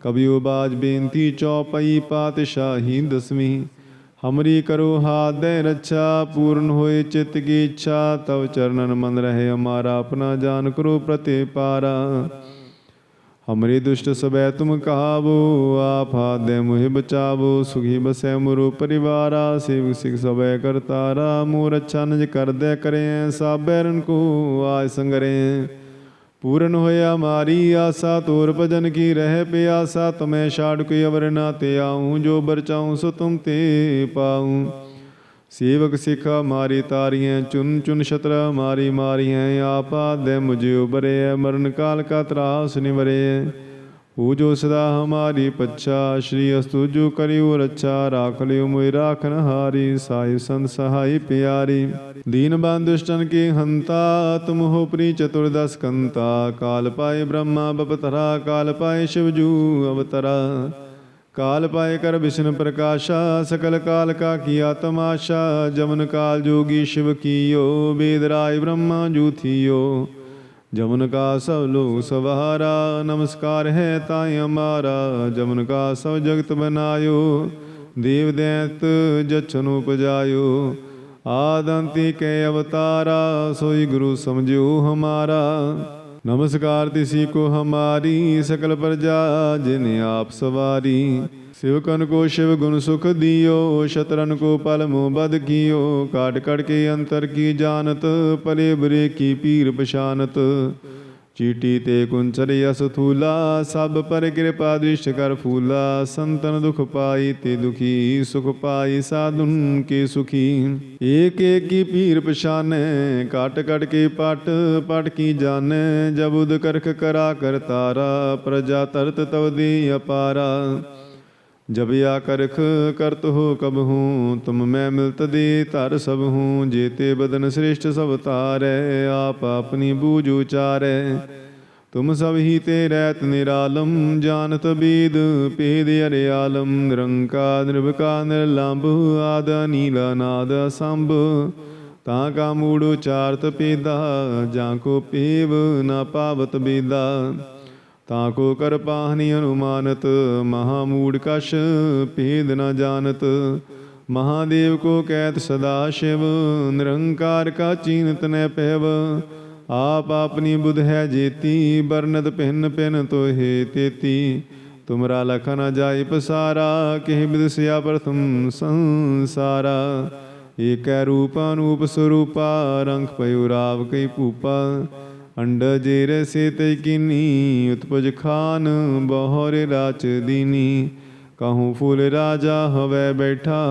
ਕਬਿਓ ਬਾਜ ਬੇਨਤੀ ਚੌਪਈ ਪਾਤਸ਼ਾਹੀ ਦਸਵੀਂ। ਹਮਰੀ ਕਰੋ ਹਾਥ ਦੇ ਰੱਛਾ, ਪੂਰਨ ਹੋਏ ਚਿਤ ਕੀ ਇੱਛਾ, ਤਵ ਚਰਨਨ ਮਨ ਰਹੇ ਹਮਾਰਾ ਆਪਣਾ ਜਾਨ ਕਰੋ ਪ੍ਰਤਿਪਾਰਾ। ਹਮਰੇ ਦੁਸ਼ਟ ਸਬੈ ਤੁਮ ਕਹਾਵੋ, ਆਪ ਹਾਦੈ ਦੇ ਮੁਹਿ ਬਚਾਵੋ, ਸੁਖੀ ਬਸੈ ਮੁਰੋ ਪਰਿਵਾਰਾ, ਸੇਵਕ ਸਿਖ ਸਬੈ ਕਰਤਾਰਾ ਮੋਰ ਅੱਛਾ ਨਜ ਕਰਦੈ ਕਰੇ ਸਾਬੈਰਨ ਕੋ ਆਇ ਸੰਗਰੇ ਪੂਰਨ ਹੋਇਆ ਮਾਰੀ ਆਸਾ, ਤੋਰ ਭਜਨ ਕੀ ਰਹਿ ਪਿਆਸਾ, ਤਮੈ ਛਾੜ ਕੋਈ ਅਵਰ ਨਾ ਤੇ ਆਉ, ਜੋ ਬਰਚਾਉ ਸੋ ਤੁਮ ਤੇ ਪਾਉ। ਸੇਵਕ ਸਿਖਾ ਮਾਰੀ ਤਾਰੀਆਂ ਚੁਨ ਚੁਨ ਛਤਰ ਮਾਰੀ ਮਾਰੀਆਂ ਆਪਾ ਦੇ ਮੁਝੇ ਉਬਰੇ ਮਰਨ ਕਾਲ ਕਾ ਤਰਾਸ ਨਿਵਰੇ। ਹੋ ਜੋ ਸਦਾ ਹਮਾਰੀ ਪੱਛਾ, ਸ਼੍ਰੀ ਅਸਤੁ ਜੋ ਕਰਿਓ ਰੱਛਾ, ਰਾਖ ਲਿਓ ਮੋਇ ਰਾਖਨ ਹਾਰੀ, ਸਾਈ ਸੰਤ ਸਹਾਈ ਪਿਆਰੀ। ਦੀਨ ਬੰਦ ਦੁਸ਼ਟਨ ਹੰਤਾ, ਤੁਮ ਹੋ ਪ੍ਰੀ ਚਤੁਰਦਸ ਕੰਤਾ। ਕਾਲ ਪਾਏ ਬ੍ਰਹਮਾ ਬਪਤਰਾ, ਕਾਲ ਪਾਏ ਸ਼ਿਵ ਜੂ ਅਵਤਰਾ। ਕਾਲ ਪਾਏ ਕਰ ਵਿਸ਼ਨ ਪ੍ਰਕਾਸ਼ਾ, ਸਕਲ ਕਾਲ ਕਾ ਕੀਆ ਤਮਾਸ਼ਾ ਜਮਨ ਕਾਲ ਜੋਗੀ ਸ਼ਿਵ ਕੀਓ ਵੇਦ ਰਾਏ ਬ੍ਰਹਮਾ ਜੂਥੀਓ ਜਮਨ ਕਾ ਸਭ ਲੋਕ ਸਵਹਾਰਾ, ਨਮਸਕਾਰ ਹੈ ਤਾਇ ਹਮਾਰਾ ਜਮਨ ਕਾ ਸਭ ਜਗਤ ਬਨਾਇਓ, ਦੇਵ ਦੈਤ ਜਛਨ ਉਪਜਾਇਓ। ਆਦੰਤੀ ਕੇ ਅਵਤਾਰਾ, ਸੋਈ ਗੁਰੂ ਸਮਝਿਓ ਹਮਾਰਾ। ਨਮਸਕਾਰ ਤਿਸੀ ਕੋ ਹਮਾਰੀ, ਸਕਲ ਪ੍ਰਜਾ ਜਿਨ ਆਪ ਸਵਾਰੀ। ਸਿਵਕਨ ਕੋ ਸ਼ਿਵ ਗੁਣ ਸੁਖ ਦਿਓ, ਸ਼ਤਰਨ ਕੋ ਪਲ ਮੋ ਬਦ ਕੀਓ। ਕਾਟ ਕੜ ਕੇ ਅੰਤਰ ਕੀ ਜਾਣਤ ਪਲੇ ਬਰੇ ਕੀ ਪੀਰ ਪਛਾਨਤ। ਚੀਟੀ ਤੇ ਕੁੰਚਰ ਯਸ ਸਭ ਪਰ ਕਿਰਪਾ ਦ੍ਰਿਸ਼ ਕਰ ਫੂਲਾ। ਸੰਤਨ ਦੁਖ ਪਾਈ ਤੇ ਦੁਖੀ, ਸੁਖ ਪਾਈ ਸਾਧੁਨ ਕੇ ਸੁਖੀ। ਏਕ ਏਕੀ ਪੀਰ ਪਛਾਨੈ ਕਾਟ ਕਟ ਕੇ ਪਟ ਪਟ ਕੀ ਜਾਣੈ। ਜਬੁਦ ਕਰਖ ਕਰਾ ਕਰ ਤਾਰਾ, ਪ੍ਰਜਾ ਤਰਤ ਤਵ ਦੀ ਅਪਾਰਾ। ਜਬ ਆ ਕਰਖ ਕਰਤ ਹੋ ਕਬ ਹੂੰ, ਤੁਮ ਮੈਂ ਮਿਲਤ ਦੇ ਧਰ ਸਭ ਹੂੰ ਜੇਤੇ ਬਦਨ ਸ੍ਰੇਸ਼ਟ ਸਭ ਤਾਰੈ ਆਪ ਆਪਣੀ ਬੂਝ ਉਚਾਰੈ। ਤੁਮ ਸਭ ਹੀ ਤੇ ਰਹਿਤ ਨਿਰਾਲਮ, ਜਾਣਤ ਬੀਦ ਪੇਦ ਅਰਿਆਲਮ ਨਿਰੰਕਾਰ ਨਿਰਭਕਾਰ ਨਿਰਲੰਭ, ਆਦ ਨੀਲਾ ਨਾਦ ਸੰਭ ਤਾਂ ਕਾ ਮੂੜ ਉਚਾਰਤ ਪੇਦਾ, ਜਾਂ ਕੋ ਪੇਵ ਨਾ ਪਾਵਤ ਬੀਦਾ। ਤਾਂ ਕੋ ਕਰ ਪਾਹਨੀ ਅਨੁਮਾਨਤ ਮਹਾ ਮੂੜ ਕਸ਼ ਭੇਦ ਨ ਜਾਣਤ। ਮਹਾਦੇਵ ਕੋ ਕਹਿਤ ਸਦਾ ਸ਼ਿਵ, ਨਿਰੰਕਾਰ ਕਾ ਚੀਨਤ ਨੈ ਪਹਿਵ ਆਪ ਆਪਣੀ ਬੁਧ ਹੈ ਜੇਤੀ ਬਰਨਤ ਪਿੰਨ ਪਿੰਨ ਤੋਹੇ ਤੇਤੀ। ਤੁਮਰਾ ਲਖ ਨ ਜਾਈ ਪਸਾਰਾ, ਕਿਹ ਬਿਦ ਪ੍ਰਥਮ ਸੰਸਾਰਾ। ਏਕੈ ਰੂਪ ਅਨੂਪ ਸਰੂਪਾ, ਰੰਗ ਪਇਓ ਰਾਵ ਕਈ ਭੂਪਾ। ਅੰਡ ਜੇਰ ਸੇ ਤੇ ਕਿਨੀ, ਉਤਪਜ ਖਾਨ ਬਹਰ ਰਾਚ ਦੀਨੀ। ਕਹੂੰ ਫੂਲ ਰਾਜਾ ਹਵੈ ਬੈਠਾ,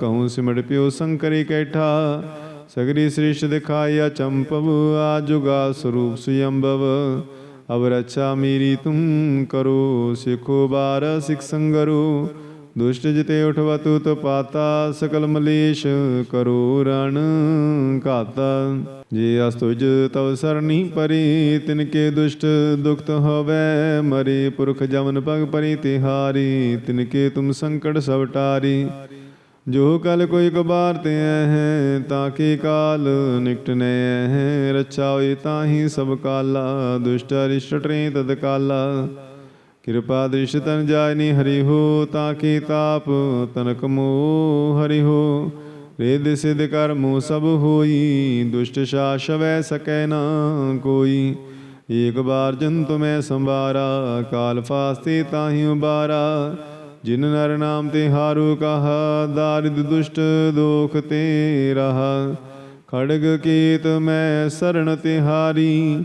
ਕਹੂੰ ਸਿਮਟ ਪਿਓ ਸੰਕਰ ਕੈਠਾ। ਸਗਰੀ ਸ੍ਰਿਸ਼ਟ ਦਿਖਾਇਆ ਚੰਪਵ, ਆ ਜੁਗਾ ਸਰੂਪ ਸੁਯੰਭਵ। ਅਬ ਰੱਛਾ ਮੇਰੀ ਤੁਮ ਕਰੋ, ਸਿਖੋ ਬਾਰ ਸਿਖ ਸੰਗਰੋ। ਦੁਸ਼ਟ ਜਿਤੇ ਉਠਵਤੁ ਤਪਾਤਾ ਸਕਲ ਮਲੇਸ਼ ਕਰੋ ਰਣ ਘਾਤਾ। ਜੇ ਅਸਤੁਜ ਤਵ ਸਰਣੀ ਪਰੀ ਤਿਨ ਕੇ ਦੁਸ਼ਟ ਦੁਖਤ ਹੋਵੇ ਮਰੇ। ਪੁਰਖ ਜਮਨ ਭਗ ਪਰੀ, ਤਿਹਾਰੀ ਤਿਨ ਕੇ ਤੁਮ ਸੰਕਟ ਸਭ ਟਾਰੀ। ਜੋ ਕਲ ਕੋਈ ਕਬਾਰ ਤੇ ਹੈ ਤਾਂ ਕੀ ਕਾਲ ਨਿਕਟ ਨੇ ਹੈ ਰੱਛਾ ਹੋਈ ਤਾਹੀ ਸਭ ਕਾਲਾ, ਦੁਸ਼ਟ ਅਰਿਸ਼ਟ ਤਦ ਕਾਲਾ। ਕਿਰਪਾ ਦ੍ਰਿਸ਼ ਤਨ ਜਾਇਨੀ ਹਰੀ ਹੋ ਤਾਂ ਕੀ ਤਾਪ ਤਨਕ ਮੋ ਹਰੀ ਹੋ ਰੇਦ ਸਿਧ ਕਰ ਕਰਮੋ ਸਭ ਹੋਈ, ਦੁਸ਼ਟ ਸ਼ਾਸਵੈ ਸਕੈ ਨਾ ਕੋਈ। ਏਕ ਬਾਰ ਜਨ ਤੁਮੈ ਸੰਵਾਰਾ ਕਾਲ ਫਾਸਤੇ ਤਾਹੀ ਉਬਾਰਾ। ਜਿਨ ਨਰ ਨਾਮ ਤੇ ਹਾਰੂ ਕਹਾ, ਦਾਰਿਦ ਦੁਸ਼ਟ ਦੋਖ ਤੇ ਰਹਾ। ਖੜਗ ਕੀਤ ਮੈਂ ਸਰਣ ਤਿਹਾਰੀ